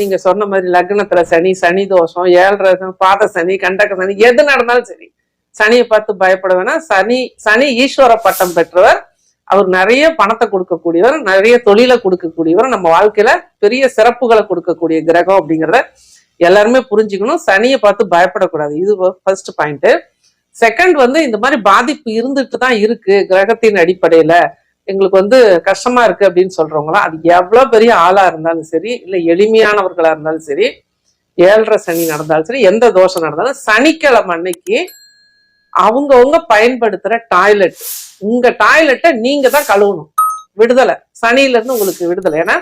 நீங்க சொன்ன மாதிரி லக்னத்துல சனி சனி தோஷம் ஏழரை பாத சனி கண்டக சனி எது நடந்தாலும் சரி சனியை பார்த்து பயப்பட வேணாம். சனி சனி ஈஸ்வர பட்டம் பெற்றவர். அவர் நிறைய பணத்தை கொடுக்கக்கூடியவர் நிறைய தொழிலை கொடுக்கக்கூடியவர். நம்ம வாழ்க்கையில பெரிய சிறப்புகளை கொடுக்கக்கூடிய கிரகம் அப்படிங்கிறத எல்லாருமே புரிஞ்சுக்கணும். சனியை பார்த்து பயப்படக்கூடாது. இது ஃபர்ஸ்ட் பாயிண்ட் செகண்ட் வந்து இந்த மாதிரி பாதிப்பு இருந்துட்டு தான் இருக்கு கிரகத்தின் அடிப்படையில. எங்களுக்கு வந்து கஷ்டமா இருக்கு அப்படின்னு சொல்றவங்களாம் அது எவ்வளவு பெரிய ஆளா இருந்தாலும் சரி இல்ல எளிமையானவர்களா இருந்தாலும் சரி ஏழரை சனி நடந்தாலும் சரி எந்த தோஷம் நடந்தாலும் சனிக்கிழமை அன்னைக்கு அவங்கவுங்க பயன்படுத்துற டாய்லெட். உங்க டாய்லெட்டை நீங்க தான் கழுவணும். விடுதலை. சனியில இருந்து உங்களுக்கு விடுதலை. ஏன்னா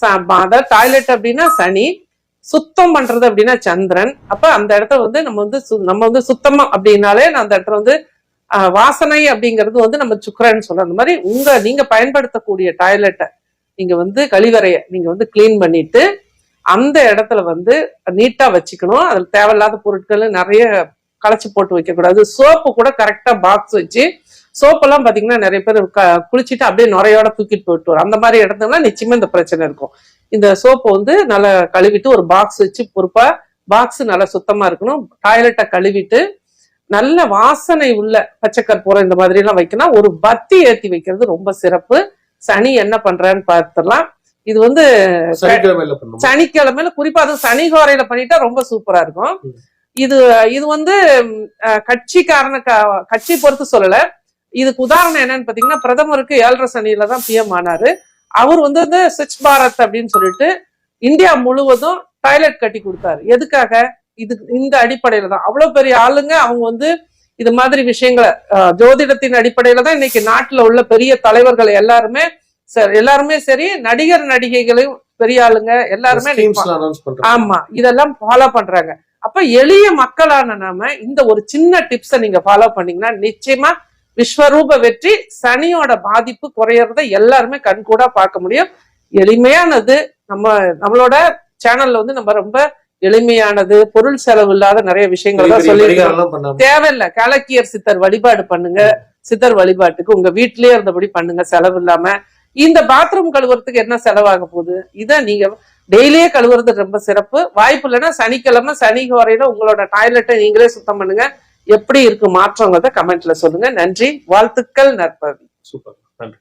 ச- அதாவது டாய்லெட் அப்படின்னா சனி சுத்தம் பண்றது அப்படின்னா சந்திரன். அப்ப அந்த இடத்த வந்து நம்ம வந்து சு- நம்ம வந்து சுத்தமா அப்படின்னாலே நான் அந்த இடத்துல வந்து வாசனை அப்படிங்கிறது வந்து நம்ம சுக்கரன்னு சொல்ல அந்த மாதிரி உங்க நீங்க பயன்படுத்தக்கூடிய டாய்லெட்டை நீங்க வந்து கழிவறைய நீங்க வந்து க்ளீன் பண்ணிட்டு அந்த இடத்துல வந்து நீட்டா வச்சுக்கணும். அதுல தேவையில்லாத பொருட்கள் நிறைய களைச்சு போட்டு வைக்கக்கூடாது. சோப்பு கூட கரெக்டா பாக்ஸ் வச்சு சோப்பெல்லாம் பார்த்தீங்கன்னா நிறைய பேர் க- குளிச்சுட்டு அப்படியே நுரையோட தூக்கிட்டு போயிட்டு வரும். அந்த மாதிரி இடத்துல நிச்சயமா இந்த பிரச்சனை இருக்கும். இந்த சோப்பை வந்து நல்லா கழுவிட்டு ஒரு பாக்ஸ் வச்சு பொறுப்பா பாக்ஸ் நல்லா சுத்தமா இருக்கணும். டாய்லெட்டை கழுவிட்டு நல்ல வாசனை உள்ள பச்சை கற்பூரம் இந்த மாதிரி எல்லாம் வைக்கணும் ஒரு பத்தி ஏத்தி வைக்கிறது ரொம்ப சிறப்பு. சனி என்ன பண்றான்னு பார்த்துடலாம். இது வந்து சனிக்கிழமையில குறிப்பா அது சனி கோரையில பண்ணிட்டா ரொம்ப சூப்பரா இருக்கும். இது இது வந்து கட்சிக்காரன கட்சி பொறுத்து சொல்லல. இதுக்கு உதாரணம் என்னன்னு பாத்தீங்கன்னா பிரதமருக்கு ஏழரை சனியில தான் பிஎம் ஆனாரு. அவர் வந்து வந்து ஸ்வச் பாரத் அப்படின்னு சொல்லிட்டு இந்தியா முழுவதும் டாய்லெட் கட்டி கொடுத்தாரு. எதுக்காக? இது இந்த அடிப்படையில தான். அவ்வளவு பெரிய ஆளுங்க அவங்க வந்து இது மாதிரி விஷயங்களை ஜோதிடத்தின் அடிப்படையில தான் இன்னைக்கு நாட்டுல உள்ள பெரிய தலைவர்கள் எல்லாருமே சரி எல்லாருமே சரி நடிகர் நடிகைகளையும் பெரிய ஆளுங்க எல்லாருமே ஆமா இதெல்லாம் ஃபாலோ பண்றாங்க. அப்ப எளிய மக்களான நாம இந்த ஒரு சின்ன டிப்ஸை நீங்க ஃபாலோ பண்ணீங்கன்னா நிச்சயமா விஸ்வரூப வெற்றி சனியோட பாதிப்பு குறையறத எல்லாருமே கண்கூடா பார்க்க முடியும். எளிமையானது நம்ம நம்மளோட சேனல்ல வந்து நம்ம ரொம்ப எளிமையானது பொருள் செலவு இல்லாத நிறைய விஷயங்கள் தான் சொல்லி தேவையில்ல. கலக்கியர் சித்தர் வழிபாடு பண்ணுங்க. சித்தர் வழிபாட்டுக்கு உங்க வீட்டிலேயே இருந்தபடி பண்ணுங்க செலவு இல்லாம. இந்த பாத்ரூம் கழுவுறதுக்கு என்ன செலவாக போகுது? இத நீங்க டெய்லியே கழுவுறது ரொம்ப சிறப்பு. வாய்ப்பு இல்லைன்னா சனிக்கிழமை சனி வரையில உங்களோட டாய்லெட்டை நீங்களே சுத்தம் பண்ணுங்க. எப்படி இருக்கு மாற்றங்கிறத கமெண்ட்ல சொல்லுங்க. நன்றி. வாழ்த்துக்கள் நற்பவி. சூப்பர். நன்றி.